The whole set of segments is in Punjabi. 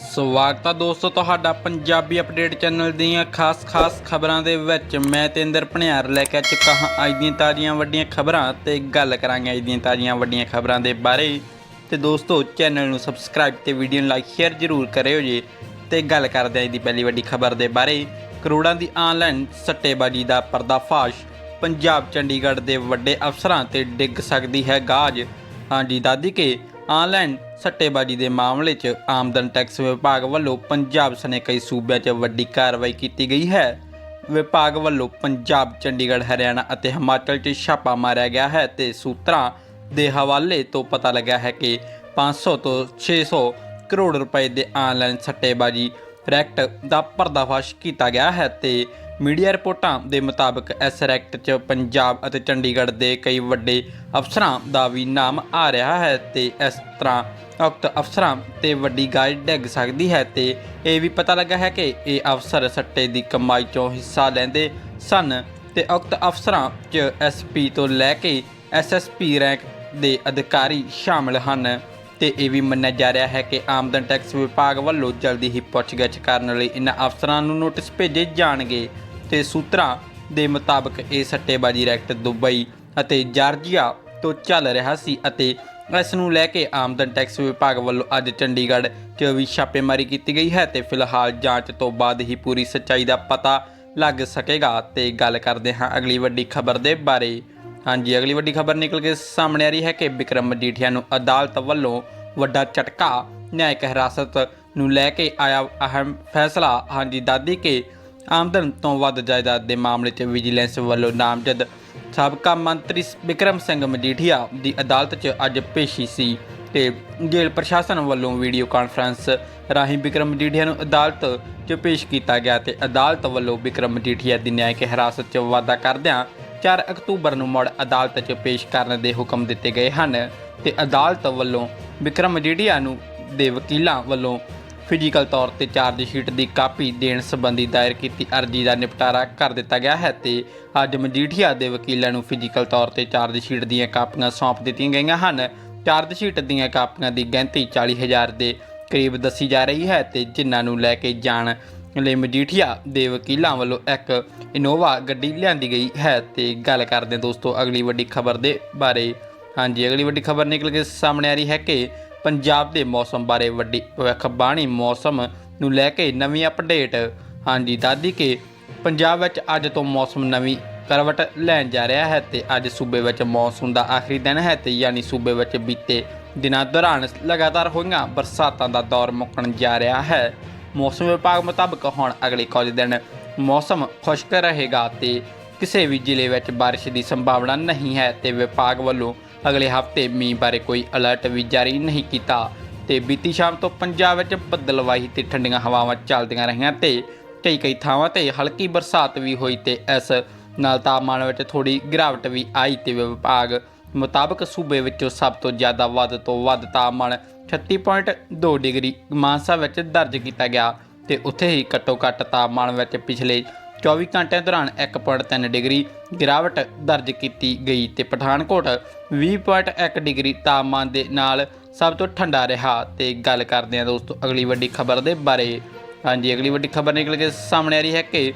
ਸਵਾਗਤ ਹੈ ਦੋਸਤੋ ਤੁਹਾਡਾ ਪੰਜਾਬੀ ਅਪਡੇਟ ਚੈਨਲ ਦੀਆਂ ਖਾਸ-ਖਾਸ ਖਬਰਾਂ ਦੇ ਵਿੱਚ। ਮੈਂ ਤੇਂਦਰ ਭਣਿਆਰ ਲੈ ਕੇ ਚੁੱਕਾ ਹਾਂ ਅੱਜ ਦੀਆਂ ਤਾਜ਼ੀਆਂ ਵੱਡੀਆਂ ਖਬਰਾਂ ਤੇ ਗੱਲ ਕਰਾਂਗੇ ਅੱਜ ਦੀਆਂ ਤਾਜ਼ੀਆਂ ਵੱਡੀਆਂ ਖਬਰਾਂ ਦੇ ਬਾਰੇ। ਤੇ ਦੋਸਤੋ ਚੈਨਲ ਨੂੰ ਸਬਸਕ੍ਰਾਈਬ ਤੇ ਵੀਡੀਓ ਨੂੰ ਲਾਈਕ ਸ਼ੇਅਰ ਜ਼ਰੂਰ ਕਰਿਓ ਜੀ ਤੇ ਗੱਲ ਕਰਦੇ ਹਾਂ ਅੱਜ ਦੀ ਪਹਿਲੀ ਵੱਡੀ ਖਬਰ ਦੇ ਬਾਰੇ। ਕਰੋੜਾਂ ਦੀ ਆਨਲਾਈਨ ਸੱਟੇਬਾਜ਼ੀ ਦਾ ਪਰਦਾਫਾਸ਼। ਪੰਜਾਬ ਚੰਡੀਗੜ੍ਹ ਦੇ ਵੱਡੇ ਅਫਸਰਾਂ ਤੇ ਡਿੱਗ ਸਕਦੀ ਹੈ ਗਾਜ। ਹਾਂਜੀ, ਦਾਦੀ ਕੇ ਆਨਲਾਈਨ ਸੱਟੇਬਾਜ਼ੀ ਦੇ ਮਾਮਲੇ 'ਚ ਆਮਦਨ ਟੈਕਸ ਵਿਭਾਗ ਵੱਲੋਂ ਪੰਜਾਬ ਸਣੇ ਕਈ ਸੂਬਿਆਂ 'ਚ ਵੱਡੀ ਕਾਰਵਾਈ ਕੀਤੀ ਗਈ ਹੈ। ਵਿਭਾਗ ਵੱਲੋਂ ਪੰਜਾਬ, ਚੰਡੀਗੜ੍ਹ, ਹਰਿਆਣਾ ਅਤੇ ਹਿਮਾਚਲ 'ਚ ਛਾਪਾ ਮਾਰਿਆ ਗਿਆ ਹੈ ਤੇ ਸੂਤਰਾਂ ਦੇ ਹਵਾਲੇ ਤੋਂ ਪਤਾ ਲੱਗਾ ਹੈ ਕਿ 500 ਤੋਂ 600 ਕਰੋੜ ਰੁਪਏ ਦੇ ਆਨਲਾਈਨ ਸੱਟੇਬਾਜ਼ੀ ਰੈਕਟ ਦਾ ਪਰਦਾਫਾਸ਼ ਕੀਤਾ ਗਿਆ ਹੈ ਤੇ ਮੀਡੀਆ ਰਿਪੋਰਟਾਂ ਦੇ ਮੁਤਾਬਕ ਇਸ ਰੈਕਟ 'ਚ ਪੰਜਾਬ ਅਤੇ ਚੰਡੀਗੜ੍ਹ ਦੇ ਕਈ ਵੱਡੇ ਅਫਸਰਾਂ ਦਾ ਵੀ ਨਾਮ ਆ ਰਿਹਾ ਹੈ ਤੇ ਇਸ ਤਰ੍ਹਾਂ ਉਕਤ ਅਫਸਰਾਂ ਤੇ ਵੱਡੀ ਗਾਜ ਡਿੱਗ ਸਕਦੀ ਹੈ ਤੇ ਇਹ ਵੀ ਪਤਾ ਲੱਗਾ ਹੈ ਕਿ ਇਹ ਅਫਸਰ ਸੱਟੇ ਦੀ ਕਮਾਈ 'ਚੋਂ ਹਿੱਸਾ ਲੈਂਦੇ ਸਨ ਤੇ ਉਕਤ ਅਫਸਰਾਂ 'ਚ ਐਸਪੀ ਤੋਂ ਲੈ ਕੇ ਐਸਐਸਪੀ ਰੈਂਕ ਦੇ ਅਧਿਕਾਰੀ ਸ਼ਾਮਲ ਹਨ ਤੇ ਇਹ ਵੀ ਮੰਨਿਆ ਜਾ ਰਿਹਾ ਹੈ ਕਿ ਆਮਦਨ ਟੈਕਸ ਵਿਭਾਗ ਵੱਲੋਂ ਜਲਦੀ ਹੀ ਪੁੱਛਗਿੱਛ ਕਰਨ ਲਈ ਇਨ੍ਹਾਂ ਅਫਸਰਾਂ ਨੂੰ ਨੋਟਿਸ ਭੇਜੇ ਜਾਣਗੇ। ਤੇ ਸੂਤਰਾਂ ਦੇ ਮੁਤਾਬਕ ਇਹ ਸੱਟੇਬਾਜ਼ੀ ਰੈਕਟ ਦੁਬਈ ਅਤੇ ਜਾਰਜੀਆ ਤੋਂ ਚੱਲ ਰਿਹਾ ਸੀ ਅਤੇ ਇਸ ਨੂੰ ਲੈ ਕੇ ਆਮਦਨ ਟੈਕਸ ਵਿਭਾਗ ਵੱਲੋਂ ਅੱਜ ਚੰਡੀਗੜ੍ਹ 'ਚ ਵੀ ਛਾਪੇਮਾਰੀ ਕੀਤੀ ਗਈ ਹੈ ਤੇ ਫਿਲਹਾਲ ਜਾਂਚ ਤੋਂ ਬਾਅਦ ਹੀ ਪੂਰੀ ਸੱਚਾਈ ਦਾ ਪਤਾ ਲੱਗ ਸਕੇਗਾ ਤੇ ਗੱਲ ਕਰਦੇ ਹਾਂ ਅਗਲੀ ਵੱਡੀ ਖਬਰ ਦੇ ਬਾਰੇ। ਹਾਂਜੀ, ਅਗਲੀ ਵੱਡੀ ਖਬਰ ਨਿਕਲ ਕੇ ਸਾਹਮਣੇ ਆ ਰਹੀ ਹੈ ਕਿ ਵਿਕਰਮ ਮਜੀਠੀਆ ਨੂੰ ਅਦਾਲਤ ਵੱਲੋਂ ਵੱਡਾ ਝਟਕਾ, ਨਿਆਇਕ ਹਿਰਾਸਤ ਨੂੰ ਲੈ ਕੇ ਆਇਆ ਅਹਿਮ ਫੈਸਲਾ। ਹਾਂਜੀ, ਦਾਦੀ ਕੇ ਆਮਦਨ ਤੋਂ ਵੱਧ ਜਾਇਦਾਦ ਦੇ ਮਾਮਲੇ 'ਚ ਵਿਜੀਲੈਂਸ ਵੱਲੋਂ ਨਾਮਜ਼ਦ ਸਾਬਕਾ ਮੰਤਰੀ ਵਿਕਰਮ ਸਿੰਘ ਮਜੀਠੀਆ ਦੀ ਅਦਾਲਤ 'ਚ ਅੱਜ ਪੇਸ਼ੀ ਸੀ ਤੇ ਜੇਲ੍ਹ ਪ੍ਰਸ਼ਾਸਨ ਵੱਲੋਂ ਵੀਡੀਓ ਕਾਨਫਰੰਸ ਰਾਹੀਂ ਵਿਕਰਮ ਮਜੀਠੀਆ ਨੂੰ ਅਦਾਲਤ 'ਚ ਪੇਸ਼ ਕੀਤਾ ਗਿਆ ਤੇ ਅਦਾਲਤ ਵੱਲੋਂ ਵਿਕਰਮ ਮਜੀਠੀਆ ਦੀ ਨਿਆਇਕ ਹਿਰਾਸਤ 'ਚ ਵਾਧਾ ਕਰਦਿਆਂ 4 ਅਕਤੂਬਰ ਨੂੰ ਮੁੜ ਅਦਾਲਤ 'ਚ ਪੇਸ਼ ਕਰਨ ਦੇ ਹੁਕਮ ਦਿੱਤੇ ਗਏ ਹਨ ਤੇ ਅਦਾਲਤ ਵੱਲੋਂ ਵਿਕਰਮ ਮਜੀਠੀਆ ਨੂੰ ਦੇ ਵਕੀਲਾਂ ਵੱਲੋਂ ਫਿਜ਼ੀਕਲ ਤੌਰ ਤੇ ਚਾਰਜ ਸ਼ੀਟ ਦੀ ਕਾਪੀ ਦੇਣ ਸੰਬੰਧੀ ਦਾਇਰ ਕੀਤੀ ਅਰਜ਼ੀ ਦਾ ਨਿਪਟਾਰਾ ਕਰ ਦਿੱਤਾ ਗਿਆ ਹੈ ਤੇ ਅੱਜ ਮਜੀਠੀਆ ਦੇ ਵਕੀਲਾਂ ਨੂੰ ਫਿਜ਼ੀਕਲ ਤੌਰ ਤੇ ਚਾਰਜ ਸ਼ੀਟ ਦੀਆਂ ਕਾਪੀਆਂ ਸੌਂਪ ਦਿੱਤੀਆਂ ਗਈਆਂ ਹਨ। ਚਾਰਜ ਸ਼ੀਟ ਦੀਆਂ ਕਾਪੀਆਂ ਦੀ ਗਿਣਤੀ 40000 ਦੇ ਕਰੀਬ ਦੱਸੀ ਜਾ ਰਹੀ ਹੈ ਤੇ ਜਿਨ੍ਹਾਂ ਨੂੰ ਲੈ ਕੇ ਜਾਣ ਲਈ ਮਜੀਠੀਆ ਦੇ ਵਕੀਲਾਂ ਵੱਲੋਂ ਇੱਕ ਇਨੋਵਾ ਗੱਡੀ ਲਿਆਂਦੀ ਗਈ ਹੈ ਤੇ ਗੱਲ ਕਰਦੇ ਦੋਸਤੋ ਅਗਲੀ ਵੱਡੀ ਖਬਰ ਦੇ ਬਾਰੇ। ਹਾਂਜੀ, ਅਗਲੀ ਵੱਡੀ ਖਬਰ ਨਿਕਲ ਕੇ ਸਾਹਮਣੇ ਆ ਰਹੀ ਹੈ ਕਿ ਪੰਜਾਬ ਦੇ ਮੌਸਮ ਬਾਰੇ ਵੱਡੀ ਭਵਿੱਖਬਾਣੀ ਮੌਸਮ ਨੂੰ ਲੈ ਕੇ ਨਵੀਂ ਅਪਡੇਟ ਹਾਂਜੀ, ਦਾਦੀ ਕੇ ਪੰਜਾਬ ਵਿੱਚ ਅੱਜ ਤੋਂ ਮੌਸਮ ਨਵੀਂ ਕਰਵਟ ਲੈਣ ਜਾ ਰਿਹਾ ਹੈ ਤੇ ਅੱਜ ਸੂਬੇ ਵਿੱਚ ਮੌਨਸੂਨ ਦਾ ਆਖਰੀ ਦਿਨ ਹੈ ਤੇ ਯਾਨੀ ਸੂਬੇ ਵਿੱਚ ਬੀਤੇ ਦਿਨਾਂ ਦੌਰਾਨ ਲਗਾਤਾਰ ਹੋਈਆਂ ਬਰਸਾਤਾਂ ਦਾ ਦੌਰ ਮੁੱਕਣ ਜਾ ਰਿਹਾ ਹੈ। ਮੌਸਮ ਵਿਭਾਗ ਮੁਤਾਬਕ ਹੁਣ ਅਗਲੇ ਕੁਝ ਦਿਨ ਮੌਸਮ ਖੁਸ਼ਕ ਰਹੇਗਾ ਤੇ ਕਿਸੇ ਵੀ ਜ਼ਿਲ੍ਹੇ ਵਿੱਚ ਬਾਰਿਸ਼ ਦੀ ਸੰਭਾਵਨਾ ਨਹੀਂ ਹੈ ਤੇ ਵਿਭਾਗ ਵੱਲੋਂ ਅਗਲੇ ਹਫ਼ਤੇ ਮੀਂਹ ਬਾਰੇ ਕੋਈ ਅਲਰਟ ਵੀ ਜਾਰੀ ਨਹੀਂ ਕੀਤਾ ਤੇ ਬੀਤੀ ਸ਼ਾਮ ਤੋਂ ਪੰਜਾਬ ਵਿੱਚ ਬੱਦਲਵਾਹੀ ਤੇ ਠੰਡੀਆਂ ਹਵਾਵਾਂ ਚੱਲਦੀਆਂ ਰਹੀਆਂ ਤੇ ਕਈ ਕਈ ਥਾਵਾਂ ਤੇ ਹਲਕੀ ਬਰਸਾਤ ਵੀ ਹੋਈ ਤੇ ਇਸ ਨਾਲ ਤਾਪਮਾਨ ਵਿੱਚ ਥੋੜੀ ਗਿਰਾਵਟ ਵੀ ਆਈ ਤੇ ਵਿਭਾਗ ਮੁਤਾਬਕ ਸੂਬੇ ਵਿੱਚੋਂ ਸਭ ਤੋਂ ਜ਼ਿਆਦਾ ਵੱਧ ਤੋਂ ਵੱਧ ਤਾਪਮਾਨ 36.2 ਡਿਗਰੀ ਮਾਨਸਾ ਵਿੱਚ ਦਰਜ ਕੀਤਾ ਗਿਆ ਤੇ ਉੱਥੇ ਹੀ ਘੱਟੋ ਘੱਟ ਤਾਪਮਾਨ ਵਿੱਚ ਪਿਛਲੇ 24 ਘੰਟਿਆਂ ਦੌਰਾਨ 1.3 ਡਿਗਰੀ ਗਿਰਾਵਟ ਦਰਜ ਕੀਤੀ ਗਈ ਤੇ ਪਠਾਨਕੋਟ 20.1 ਡਿਗਰੀ ਤਾਪਮਾਨ ਦੇ ਨਾਲ ਸਭ ਤੋਂ ਠੰਡਾ ਰਿਹਾ। ਤੇ ਗੱਲ ਕਰਦੇ ਹਾਂ ਦੋਸਤੋ, ਅਗਲੀ ਵੱਡੀ ਖਬਰ ਦੇ ਬਾਰੇ। ਹਾਂਜੀ, ਅਗਲੀ ਵੱਡੀ ਖਬਰ ਨਿਕਲ ਕੇ ਸਾਹਮਣੇ ਆ ਰਹੀ ਹੈ ਕਿ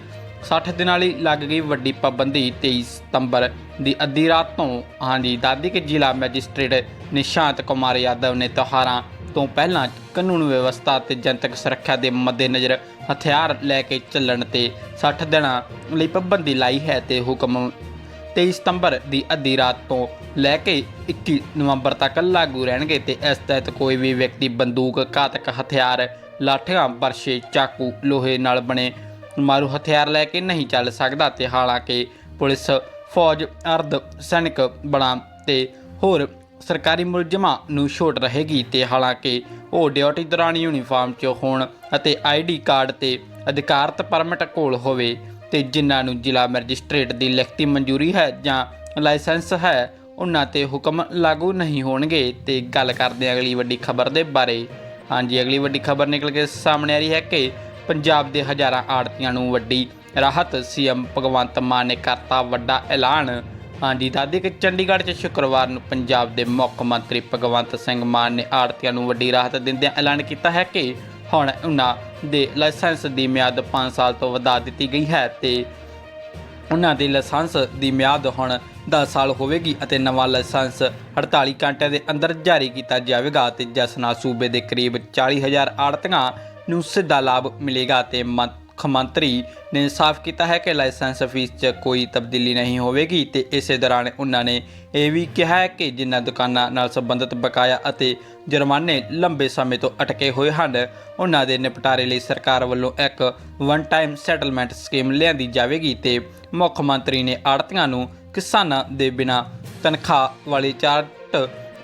60 ਦਿਨਾਂ ਲਈ ਲੱਗ ਗਈ ਵੱਡੀ ਪਾਬੰਦੀ 23 ਸਤੰਬਰ ਦੀ ਅੱਧੀ ਰਾਤ ਤੋਂ। ਹਾਂਜੀ ਦਾਦੀ ਕੇ ਜ਼ਿਲ੍ਹਾ ਮੈਜਿਸਟ੍ਰੇਟ ਨਿਸ਼ਾਂਤ ਕੁਮਾਰ ਯਾਦਵ ਨੇ ਤਿਉਹਾਰਾਂ ਤੋਂ ਪਹਿਲਾਂ ਕਾਨੂੰਨ ਵਿਵਸਥਾ ਤੇ ਜਨਤਕ ਸੁਰੱਖਿਆ ਦੇ ਮੱਦੇਨਜ਼ਰ ਹਥਿਆਰ ਲੈ ਕੇ ਚੱਲਣ ਤੇ 60 ਦਿਨਾਂ ਲਈ ਪਾਬੰਦੀ ਲਾਈ ਹੈ ਤੇ ਹੁਕਮ 23 ਸਤੰਬਰ ਦੀ ਅੱਧੀ ਰਾਤ ਤੋਂ ਲੈ ਕੇ 21 ਨਵੰਬਰ ਤੱਕ ਲਾਗੂ ਰਹਿਣਗੇ ਤੇ ਇਸ ਤਹਿਤ ਕੋਈ ਵੀ ਵਿਅਕਤੀ ਬੰਦੂਕ, ਘਾਤਕ ਹਥਿਆਰ, ਲਾਠੀਆਂ ਬਰਸ਼ੇ ਚਾਕੂ, ਲੋਹੇ ਨਾਲ ਬਣੇ ਮਾਰੂ ਹਥਿਆਰ ਲੈ ਕੇ ਨਹੀਂ ਚੱਲ ਸਕਦਾ ਤੇ ਹਾਲਾਂਕਿ ਪੁਲਿਸ ਫੌਜ, ਅਰਧ ਸੈਨਿਕ ਬਣਾ ਤੇ ਹੋਰ ਸਰਕਾਰੀ ਮੁਲਜ਼ਮਾਂ ਨੂੰ ਛੋਟ ਰਹੇਗੀ ਤੇ ਹਾਲਾਂਕਿ ਉਹ ਡਿਊਟੀ ਦੌਰਾਨ ਯੂਨੀਫਾਰਮ 'ਚ ਹੋਣ ਅਤੇ ਆਈਡੀ ਕਾਰਡ ਤੇ ਅਧਿਕਾਰਤ ਪਰਮਿਟ ਕੋਲ ਹੋਵੇ ਤੇ ਜਿਨ੍ਹਾਂ ਨੂੰ ਜ਼ਿਲ੍ਹਾ ਮੈਜਿਸਟ੍ਰੇਟ ਦੀ ਲਿਖਤੀ ਮਨਜ਼ੂਰੀ ਹੈ ਜਾਂ ਲਾਇਸੈਂਸ ਹੈ, ਉਹਨਾਂ ਤੇ ਹੁਕਮ ਲਾਗੂ ਨਹੀਂ ਹੋਣਗੇ। ਤੇ ਗੱਲ ਕਰਦੇ ਹਾਂ ਅਗਲੀ ਵੱਡੀ ਖਬਰ ਦੇ ਬਾਰੇ। ਹਾਂਜੀ, ਅਗਲੀ ਵੱਡੀ ਖਬਰ ਨਿਕਲ ਕੇ ਸਾਹਮਣੇ ਆ ਰਹੀ ਹੈ ਕਿ ਪੰਜਾਬ ਦੇ ਹਜ਼ਾਰਾਂ ਆੜਤੀਆਂ ਨੂੰ ਵੱਡੀ ਰਾਹਤ, ਸੀਐਮ ਭਗਵੰਤ ਮਾਨ ਨੇ ਕਰਤਾ ਵੱਡਾ ਐਲਾਨ। ਹਾਂਜੀ, ਦਾਦੀ, ਕਿ ਚੰਡੀਗੜ੍ਹ 'ਚ ਸ਼ੁੱਕਰਵਾਰ ਨੂੰ ਪੰਜਾਬ ਦੇ ਮੁੱਖ ਮੰਤਰੀ ਭਗਵੰਤ ਸਿੰਘ ਮਾਨ ਨੇ ਆੜਤੀਆਂ ਨੂੰ ਵੱਡੀ ਰਾਹਤ ਦਿੰਦਿਆਂ ਐਲਾਨ ਕੀਤਾ ਹੈ ਕਿ ਹੁਣ ਉਹਨਾਂ ਦੇ ਲਾਇਸੈਂਸ ਦੀ ਮਿਆਦ 5 ਸਾਲ ਤੋਂ ਵਧਾ ਦਿੱਤੀ ਗਈ ਹੈ ਤੇ ਉਹਨਾਂ ਦੇ ਲਾਇਸੈਂਸ ਦੀ ਮਿਆਦ ਹੁਣ 10 ਸਾਲ ਹੋਵੇਗੀ ਅਤੇ ਨਵਾਂ ਲਾਇਸੈਂਸ 48 ਘੰਟਿਆਂ ਦੇ ਅੰਦਰ ਜਾਰੀ ਕੀਤਾ ਜਾਵੇਗਾ ਤੇ ਜਿਸ ਨਾਲ ਸੂਬੇ ਦੇ ਕਰੀਬ 40000 ਆੜਤੀਆਂ ਨੂੰ ਸਿੱਧਾ ਲਾਭ ਮਿਲੇਗਾ ਤੇ ਮੁੱਖ ਮੰਤਰੀ ਨੇ ਸਾਫ਼ ਕੀਤਾ ਹੈ ਕਿ ਲਾਇਸੈਂਸ ਫੀਸ 'ਚ ਕੋਈ ਤਬਦੀਲੀ ਨਹੀਂ ਹੋਵੇਗੀ ਤੇ ਇਸੇ ਦੌਰਾਨ ਉਹਨਾਂ ਨੇ ਇਹ ਵੀ ਕਿਹਾ ਹੈ ਕਿ ਜਿਨ੍ਹਾਂ ਦੁਕਾਨਾਂ ਨਾਲ ਸੰਬੰਧਿਤ ਬਕਾਇਆ ਅਤੇ ਜੁਰਮਾਨੇ ਲੰਬੇ ਸਮੇਂ ਤੋਂ ਅਟਕੇ ਹੋਏ ਹਨ, ਉਹਨਾਂ ਦੇ ਨਿਪਟਾਰੇ ਲਈ ਸਰਕਾਰ ਵੱਲੋਂ ਇੱਕ ਵਨ ਟਾਈਮ ਸੈਟਲਮੈਂਟ ਸਕੀਮ ਲਿਆਂਦੀ ਜਾਵੇਗੀ ਤੇ ਮੁੱਖ ਮੰਤਰੀ ਨੇ ਆੜਤੀਆਂ ਨੂੰ ਕਿਸਾਨਾਂ ਦੇ ਬਿਨਾਂ ਤਨਖਾਹ ਵਾਲੇ ਚਾਰਟ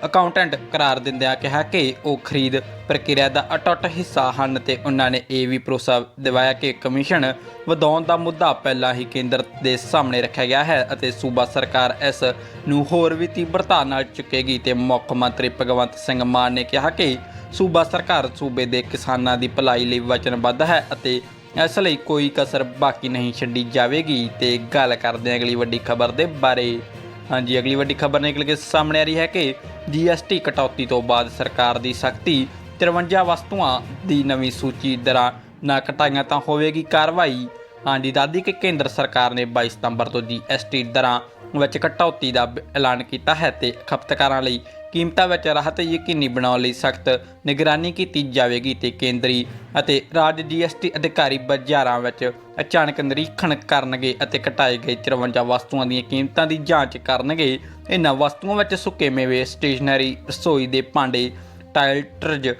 ਅਕਾਊਂਟੈਂਟ ਕਰਾਰ ਦਿੰਦਿਆਂ ਕਿਹਾ ਕਿ ਉਹ ਖਰੀਦ ਪ੍ਰਕਿਰਿਆ ਦਾ ਅਟੁੱਟ ਹਿੱਸਾ ਹਨ ਤੇ ਉਹਨਾਂ ਨੇ ਇਹ ਵੀ ਭਰੋਸਾ ਦਿਵਾਇਆ ਕਿ ਕਮਿਸ਼ਨ ਵਧਾਉਣ ਦਾ ਮੁੱਦਾ ਪਹਿਲਾਂ ਹੀ ਕੇਂਦਰ ਦੇ ਸਾਹਮਣੇ ਰੱਖਿਆ ਗਿਆ ਹੈ ਅਤੇ ਸੂਬਾ ਸਰਕਾਰ ਇਸ ਨੂੰ ਹੋਰ ਵੀ ਤੀਬਰਤਾ ਨਾਲ ਚੁੱਕੇਗੀ ਤੇ ਮੁੱਖ ਮੰਤਰੀ ਭਗਵੰਤ ਸਿੰਘ ਮਾਨ ਨੇ ਕਿਹਾ ਕਿ ਸੂਬਾ ਸਰਕਾਰ ਸੂਬੇ ਦੇ ਕਿਸਾਨਾਂ ਦੀ ਭਲਾਈ ਲਈ ਵਚਨਬੱਧ ਹੈ ਅਤੇ ਇਸ ਲਈ ਕੋਈ ਕਸਰ ਬਾਕੀ ਨਹੀਂ ਛੱਡੀ ਜਾਵੇਗੀ ਤੇ ਗੱਲ ਕਰਦੇ ਹਾਂ ਅਗਲੀ ਵੱਡੀ ਖਬਰ ਦੇ ਬਾਰੇ। ਹਾਂਜੀ, ਅਗਲੀ ਵੱਡੀ ਖਬਰ ਨਿਕਲ ਕੇ ਸਾਹਮਣੇ ਆ ਰਹੀ ਹੈ ਕਿ ਜੀਐਸਟੀ ਕਟੌਤੀ ਤੋਂ ਬਾਅਦ ਸਰਕਾਰ ਦੀ ਸਖਤੀ 53 ਵਸਤੂਆਂ ਦੀ ਨਵੀਂ ਸੂਚੀ ਦਰਾਂ ਨਾ ਘਟਾਈਆਂ ਤਾਂ ਹੋਵੇਗੀ ਕਾਰਵਾਈ। ਹਾਂਜੀ ਦਾਦੀ ਕਿ ਕੇਂਦਰ ਸਰਕਾਰ ਨੇ 22 ਸਤੰਬਰ ਤੋਂ ਜੀਐਸਟੀ ਦਰਾਂ ਵਿੱਚ ਕਟੌਤੀ ਦਾ ਐਲਾਨ ਕੀਤਾ ਹੈ ਤੇ ਖਪਤਕਾਰਾਂ ਲਈ ਕੀਮਤਾਂ ਵਿੱਚ ਰਾਹਤ ਯਕੀਨੀ ਬਣਾਉਣ ਲਈ ਸਖਤ ਨਿਗਰਾਨੀ ਕੀਤੀ ਜਾਵੇਗੀ ਤੇ ਕੇਂਦਰੀ ਅਤੇ ਰਾਜ ਜੀਐਸਟੀ ਅਧਿਕਾਰੀ ਬਾਜ਼ਾਰਾਂ ਵਿੱਚ ਅਚਾਨਕ ਨਿਰੀਖਣ ਕਰਨਗੇ ਅਤੇ ਘਟਾਏ ਗਏ 53 ਵਸਤੂਆਂ ਦੀਆਂ ਕੀਮਤਾਂ ਦੀ ਜਾਂਚ ਕਰਨਗੇ। ਇਹਨਾਂ ਵਸਤੂਆਂ ਵਿੱਚ ਸੁੱਕੇ ਮੇਵੇ, ਸਟੇਸ਼ਨਰੀ, ਰਸੋਈ ਦੇ ਭਾਂਡੇ, ਟਾਇਲਟਰਜ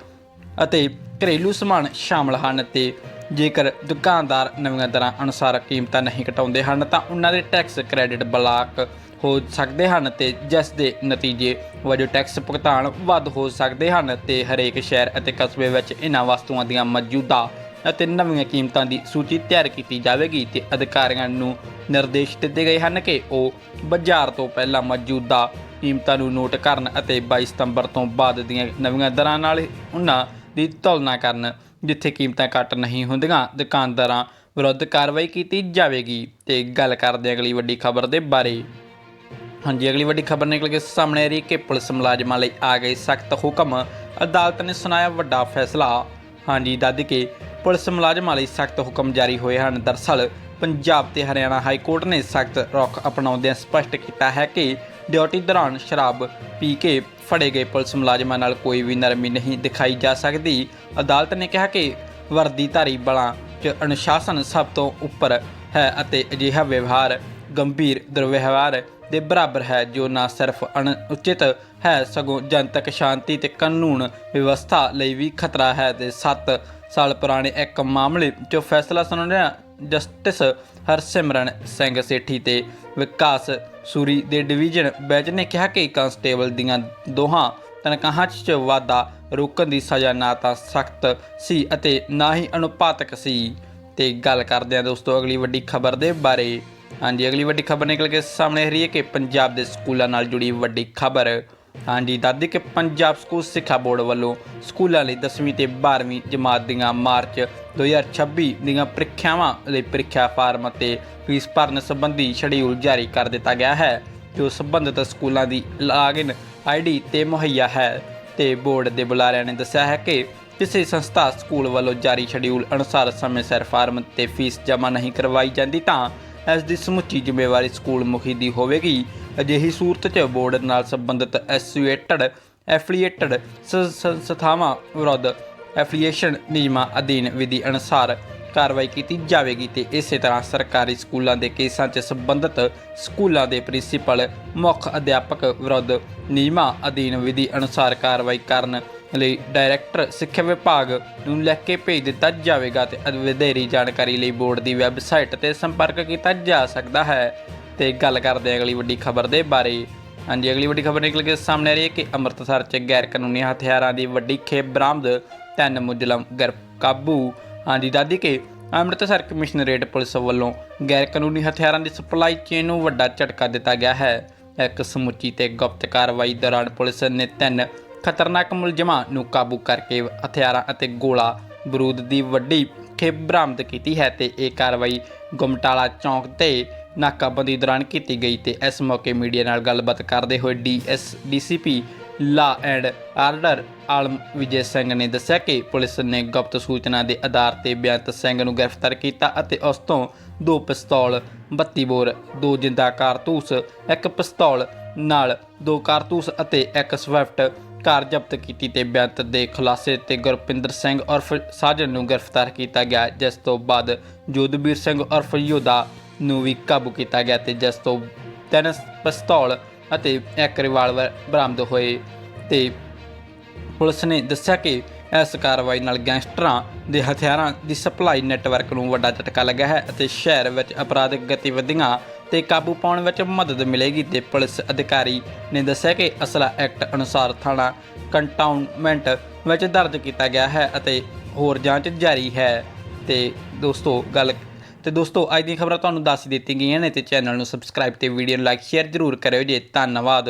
ਅਤੇ ਘਰੇਲੂ ਸਮਾਨ ਸ਼ਾਮਲ ਹਨ ਤੇ ਜੇਕਰ ਦੁਕਾਨਦਾਰ ਨਵੀਆਂ ਦਰਾਂ ਅਨੁਸਾਰ ਕੀਮਤਾਂ ਨਹੀਂ ਘਟਾਉਂਦੇ ਹਨ, ਤਾਂ ਉਹਨਾਂ ਦੇ ਟੈਕਸ ਕ੍ਰੈਡਿਟ ਬਲਾਕ ਹੋ ਸਕਦੇ ਹਨ ਤੇ ਜਿਸ ਦੇ ਨਤੀਜੇ ਵਜੋਂ ਟੈਕਸ ਭੁਗਤਾਨ ਵੱਧ ਹੋ ਸਕਦੇ ਹਨ ਤੇ ਹਰੇਕ ਸ਼ਹਿਰ ਅਤੇ ਕਸਬੇ ਵਿੱਚ ਇਹਨਾਂ ਵਸਤੂਆਂ ਦੀਆਂ ਮੌਜੂਦਾ ਅਤੇ ਨਵੀਆਂ ਕੀਮਤਾਂ ਦੀ ਸੂਚੀ ਤਿਆਰ ਕੀਤੀ ਜਾਵੇਗੀ ਤੇ ਅਧਿਕਾਰੀਆਂ ਨੂੰ ਨਿਰਦੇਸ਼ ਦਿੱਤੇ ਗਏ ਹਨ ਕਿ ਉਹ ਬਾਜ਼ਾਰ ਤੋਂ ਪਹਿਲਾਂ ਮੌਜੂਦਾ ਕੀਮਤਾਂ ਨੂੰ ਨੋਟ ਕਰਨ ਅਤੇ 22 ਸਤੰਬਰ ਤੋਂ ਬਾਅਦ ਦੀਆਂ ਨਵੀਆਂ ਦਰਾਂ ਨਾਲ ਉਹਨਾਂ ਦੀ ਤੁਲਨਾ ਕਰਨ ਜਿੱਥੇ ਕੀਮਤਾਂ ਘੱਟ ਨਹੀਂ ਹੁੰਦੀਆਂ, ਦੁਕਾਨਦਾਰਾਂ ਵਿਰੁੱਧ ਕਾਰਵਾਈ ਕੀਤੀ ਜਾਵੇਗੀ। ਤੇ ਗੱਲ ਕਰਦੇ ਹਾਂ ਅਗਲੀ ਵੱਡੀ ਖਬਰ ਦੇ ਬਾਰੇ। ਹਾਂਜੀ, ਅਗਲੀ ਵੱਡੀ ਖਬਰ ਨਿਕਲ ਕੇ ਸਾਹਮਣੇ ਆ ਰਹੀ ਹੈ ਕਿ ਪੁਲਿਸ ਮੁਲਾਜ਼ਮਾਂ ਲਈ ਆ ਗਏ ਸਖਤ ਹੁਕਮ। ਅਦਾਲਤ ਨੇ ਸੁਣਾਇਆ ਵੱਡਾ ਫੈਸਲਾ। ਹਾਂਜੀ ਦੱਦ ਕੇ ਪੁਲਿਸ ਮੁਲਾਜ਼ਮਾਂ ਲਈ ਸਖਤ ਹੁਕਮ ਜਾਰੀ ਹੋਏ ਹਨ। ਦਰਸਲ, ਪੰਜਾਬ ਤੇ ਹਰਿਆਣਾ ਹਾਈ ਕੋਰਟ ਨੇ ਸਖਤ ਰੁਖ ਅਪਣਾਉਂਦਿਆਂ ਸਪਸ਼ਟ ਕੀਤਾ ਹੈ ਕਿ ਡਿਊਟੀ ਦੌਰਾਨ ਸ਼ਰਾਬ ਪੀ ਕੇ ਫੜੇ ਗਏ ਪੁਲਿਸ ਮੁਲਾਜ਼ਮਾਂ ਨਾਲ ਕੋਈ ਵੀ ਨਰਮੀ ਨਹੀਂ ਦਿਖਾਈ ਜਾ ਸਕਦੀ। ਅਦਾਲਤ ਨੇ ਕਿਹਾ ਕਿ ਵਰਦੀਧਾਰੀ ਬਲਾਂ 'ਚ ਅਨੁਸ਼ਾਸਨ ਸਭ ਤੋਂ ਉੱਪਰ ਹੈ ਅਤੇ ਅਜਿਹਾ ਵਿਵਹਾਰ ਗੰਭੀਰ ਦੁਰਵਿਵਹਾਰ ਦੇ ਬਰਾਬਰ ਹੈ, ਜੋ ਨਾ ਸਿਰਫ ਅਣਉਚਿਤ ਹੈ, ਸਗੋਂ ਜਨਤਕ ਸ਼ਾਂਤੀ ਤੇ ਕਾਨੂੰਨ ਵਿਵਸਥਾ ਲਈ ਵੀ ਖਤਰਾ ਹੈ ਤੇ 7 ਸਾਲ ਪੁਰਾਣੇ ਇੱਕ ਮਾਮਲੇ 'ਚ ਫੈਸਲਾ ਸੁਣਾਉਣਾ ਜਸਟਿਸ ਹਰਸਿਮਰਨ ਸਿੰਘ ਸੇਠੀ ਤੇ ਵਿਕਾਸ ਸੂਰੀ ਦੇ ਡਿਵੀਜ਼ਨ ਬੈਂਚ ਨੇ ਕਿਹਾ ਕਿ ਕਾਂਸਟੇਬਲ ਦੀਆਂ ਦੋਹਾਂ ਤਨਖਾਹਾਂ 'ਚ ਵਾਧਾ ਰੋਕਣ ਦੀ ਸਜ਼ਾ ਨਾ ਤਾਂ ਸਖਤ ਸੀ ਅਤੇ ਨਾ ਹੀ ਅਨੁਪਾਤਕ ਸੀ। ਤੇ ਗੱਲ ਕਰਦੇ ਹਾਂ ਦੋਸਤੋ, ਅਗਲੀ ਵੱਡੀ ਖਬਰ ਦੇ ਬਾਰੇ। ਹਾਂਜੀ, ਅਗਲੀ ਵੱਡੀ ਖਬਰ ਨਿਕਲ ਕੇ ਸਾਹਮਣੇ ਆ ਰਹੀ ਹੈ ਕਿ ਪੰਜਾਬ ਦੇ ਸਕੂਲਾਂ ਨਾਲ ਜੁੜੀ ਵੱਡੀ ਖਬਰ। ਹਾਂਜੀ ਦਾਦੀ ਕਿ ਪੰਜਾਬ ਸਕੂਲ ਸਿੱਖਿਆ ਬੋਰਡ ਵੱਲੋਂ ਸਕੂਲਾਂ ਲਈ 10ਵੀਂ ਤੇ 12ਵੀਂ ਜਮਾਤ ਦੀਆਂ ਮਾਰਚ 2026 ਦੀਆਂ ਪ੍ਰੀਖਿਆਵਾਂ ਲਈ ਪ੍ਰੀਖਿਆ ਫਾਰਮ ਅਤੇ ਫੀਸ ਭਰਨ ਸੰਬੰਧੀ ਸ਼ਡਿਊਲ ਜਾਰੀ ਕਰ ਦਿੱਤਾ ਗਿਆ ਹੈ, ਜੋ ਸੰਬੰਧਿਤ ਸਕੂਲਾਂ ਦੀ ਲਾਗਿਨ ਆਈਡੀ ਤੇ ਮੁਹੱਈਆ ਹੈ। ਤੇ ਬੋਰਡ ਦੇ ਬੁਲਾਰਿਆਂ ਨੇ ਦੱਸਿਆ ਹੈ ਕਿ ਕਿਸੇ ਸੰਸਥਾ ਸਕੂਲ ਵੱਲੋਂ ਜਾਰੀ ਸ਼ਡਿਊਲ ਅਨੁਸਾਰ ਸਮੇਂ ਸਿਰ ਫਾਰਮ ਤੇ ਫੀਸ ਜਮ੍ਹਾਂ ਨਹੀਂ ਕਰਵਾਈ ਜਾਂਦੀ ਤਾਂ ਇਸ ਦੀ ਸਮੁੱਚੀ ਜ਼ਿੰਮੇਵਾਰੀ ਸਕੂਲ ਮੁਖੀ ਦੀ ਹੋਵੇਗੀ। ਅਜਿਹੀ ਸੂਰਤ 'ਚ ਬੋਰਡ ਨਾਲ ਸੰਬੰਧਿਤ ਐਸੋਸੀਏਟਡ, ਐਫੀਲੀਏਟਡ ਸੰਸਥਾਵਾਂ ਵਿਰੁੱਧ ਐਫੀਲੀਏਸ਼ਨ ਨਿਯਮਾਂ ਅਧੀਨ ਵਿਧੀ ਅਨੁਸਾਰ ਕਾਰਵਾਈ ਕੀਤੀ ਜਾਵੇਗੀ ਤੇ ਇਸੇ ਤਰ੍ਹਾਂ ਸਰਕਾਰੀ ਸਕੂਲਾਂ ਦੇ ਕੇਸਾਂ 'ਚ ਸੰਬੰਧਿਤ ਸਕੂਲਾਂ ਦੇ ਪ੍ਰਿੰਸੀਪਲ, ਮੁੱਖ ਅਧਿਆਪਕ ਵਿਰੁੱਧ ਨਿਯਮਾਂ ਅਧੀਨ ਵਿਧੀ ਅਨੁਸਾਰ ਕਾਰਵਾਈ ਕਰਨ ਲਈ ਡਾਇਰੈਕਟਰ ਸਿੱਖਿਆ ਵਿਭਾਗ ਨੂੰ ਲਿਖ ਕੇ ਭੇਜ ਦਿੱਤਾ ਜਾਵੇਗਾ ਤੇ ਵਧੇਰੀ ਜਾਣਕਾਰੀ ਲਈ ਬੋਰਡ ਦੀ ਵੈਬਸਾਈਟ ਤੇ ਸੰਪਰਕ ਕੀਤਾ ਜਾ ਸਕਦਾ ਹੈ। ਤੇ ਗੱਲ ਕਰਦੇ ਹਾਂ ਅਗਲੀ ਵੱਡੀ ਖਬਰ ਦੇ ਬਾਰੇ। ਹਾਂਜੀ, ਅਗਲੀ ਵੱਡੀ ਖਬਰ ਨਿਕਲ ਕੇ ਸਾਹਮਣੇ ਆ ਰਹੀ ਹੈ ਕਿ ਅੰਮ੍ਰਿਤਸਰ 'ਚ ਗੈਰ ਕਾਨੂੰਨੀ ਹਥਿਆਰਾਂ ਦੀ ਵੱਡੀ ਖੇਪ ਬਰਾਮਦ, ਤਿੰਨ ਮੁਜਲਮ ਗਰ ਕਾਬੂ। ਹਾਂਜੀ, ਦਾਦੀ ਕੇ ਅੰਮ੍ਰਿਤਸਰ ਕਮਿਸ਼ਨਰੇਟ ਪੁਲਿਸ ਵੱਲੋਂ ਗੈਰ ਕਾਨੂੰਨੀ ਹਥਿਆਰਾਂ ਦੀ ਸਪਲਾਈ ਚੇਨ ਨੂੰ ਵੱਡਾ ਝਟਕਾ ਦਿੱਤਾ ਗਿਆ ਹੈ। ਇੱਕ ਸਮੁੱਚੀ ਤੇ ਗੁਪਤ ਕਾਰਵਾਈ ਦੌਰਾਨ ਪੁਲਿਸ ਨੇ ਤਿੰਨ ਖਤਰਨਾਕ ਮੁਲਜ਼ਮਾਂ ਨੂੰ ਕਾਬੂ ਕਰਕੇ ਹਥਿਆਰਾਂ ਅਤੇ ਗੋਲਾ ਬਰੂਦ ਦੀ ਵੱਡੀ ਖੇਪ ਬਰਾਮਦ ਕੀਤੀ ਹੈ ਤੇ ਇਹ ਕਾਰਵਾਈ ਗੁਮਟਾਲਾ ਚੌਂਕ ਤੇ ਨਾਕਾਬੰਦੀ ਦੌਰਾਨ ਕੀਤੀ ਗਈ ਤੇ ਇਸ ਮੌਕੇ ਮੀਡੀਆ ਨਾਲ ਗੱਲਬਾਤ ਕਰਦੇ ਹੋਏ DS DCP law and order Alam Vijay Singh ਨੇ ਦੱਸਿਆ ਕਿ ਪੁਲਿਸ ਨੇ ਗੁਪਤ ਸੂਚਨਾ ਦੇ ਆਧਾਰ ਤੇ ਬੇਅੰਤ ਸਿੰਘ ਨੂੰ ਗ੍ਰਿਫਤਾਰ ਕੀਤਾ ਅਤੇ ਉਸ ਤੋਂ ਦੋ ਪਿਸਤੌਲ 32 ਬੋਰ, ਦੋ ਜਿੰਦਾ ਕਾਰਤੂਸ, ਇੱਕ ਪਿਸਤੌਲ ਨਾਲ ਦੋ ਕਾਰਤੂਸ ਅਤੇ ਇੱਕ ਸਵਿਫਟ ਕਾਰ ਜ਼ਬਤ ਕੀਤੀ ਤੇ ਬੇਅੰਤ ਦੇ ਖੁਲਾਸੇ ਤੇ ਗੁਰਪਿੰਦਰ ਸਿੰਘ ਉਰਫ ਸਾਜਨ ਨੂੰ ਗ੍ਰਿਫਤਾਰ ਕੀਤਾ ਗਿਆ, ਜਿਸ ਤੋਂ ਬਾਅਦ ਜੋਧਬੀਰ ਸਿੰਘ ਉਰਫ ਯੋਧਾ ਨੂੰ ਵੀ ਕਾਬੂ ਕੀਤਾ ਗਿਆ ਤੇ ਜਿਸ ਤੋਂ ਤਿੰਨ ਪਿਸਤੌਲ ਅਤੇ ਇੱਕ ਰਿਵਾਲਵਰ ਬਰਾਮਦ ਹੋਏ ਤੇ ਪੁਲਿਸ ਨੇ ਦੱਸਿਆ ਕਿ ਇਸ ਕਾਰਵਾਈ ਨਾਲ ਗੈਂਗਸਟਰਾਂ ਦੇ ਹਥਿਆਰਾਂ ਦੀ ਸਪਲਾਈ ਨੈਟਵਰਕ ਨੂੰ ਵੱਡਾ ਝਟਕਾ ਲੱਗਾ ਹੈ ਅਤੇ ਸ਼ਹਿਰ ਵਿੱਚ ਅਪਰਾਧਿਕ ਗਤੀਵਿਧੀਆਂ ਤੇ ਕਾਬੂ ਪਾਉਣ ਵਿੱਚ ਮਦਦ ਮਿਲੇਗੀ ਤੇ ਪੁਲਿਸ ਅਧਿਕਾਰੀ ਨੇ ਦੱਸਿਆ ਕਿ ਅਸਲਾ ਐਕਟ ਅਨੁਸਾਰ ਥਾਣਾ ਕੰਟਾਊਨਮੈਂਟ ਵਿੱਚ ਦਰਜ ਕੀਤਾ ਗਿਆ ਹੈ ਅਤੇ ਹੋਰ ਜਾਂਚ ਜਾਰੀ ਹੈ। ਤੇ ਦੋਸਤੋ, ਗੱਲ ਤੇ ਦੋਸਤੋ, ਅੱਜ ਦੀਆਂ ਖਬਰਾਂ ਤੁਹਾਨੂੰ ਦੱਸ ਦਿੱਤੀਆਂ ਗਈਆਂ ਨੇ ਤੇ ਚੈਨਲ ਨੂੰ ਸਬਸਕ੍ਰਾਈਬ ਤੇ ਵੀਡੀਓ ਨੂੰ ਲਾਈਕ, ਸ਼ੇਅਰ ਜ਼ਰੂਰ ਕਰਿਓ ਜੀ। ਧੰਨਵਾਦ।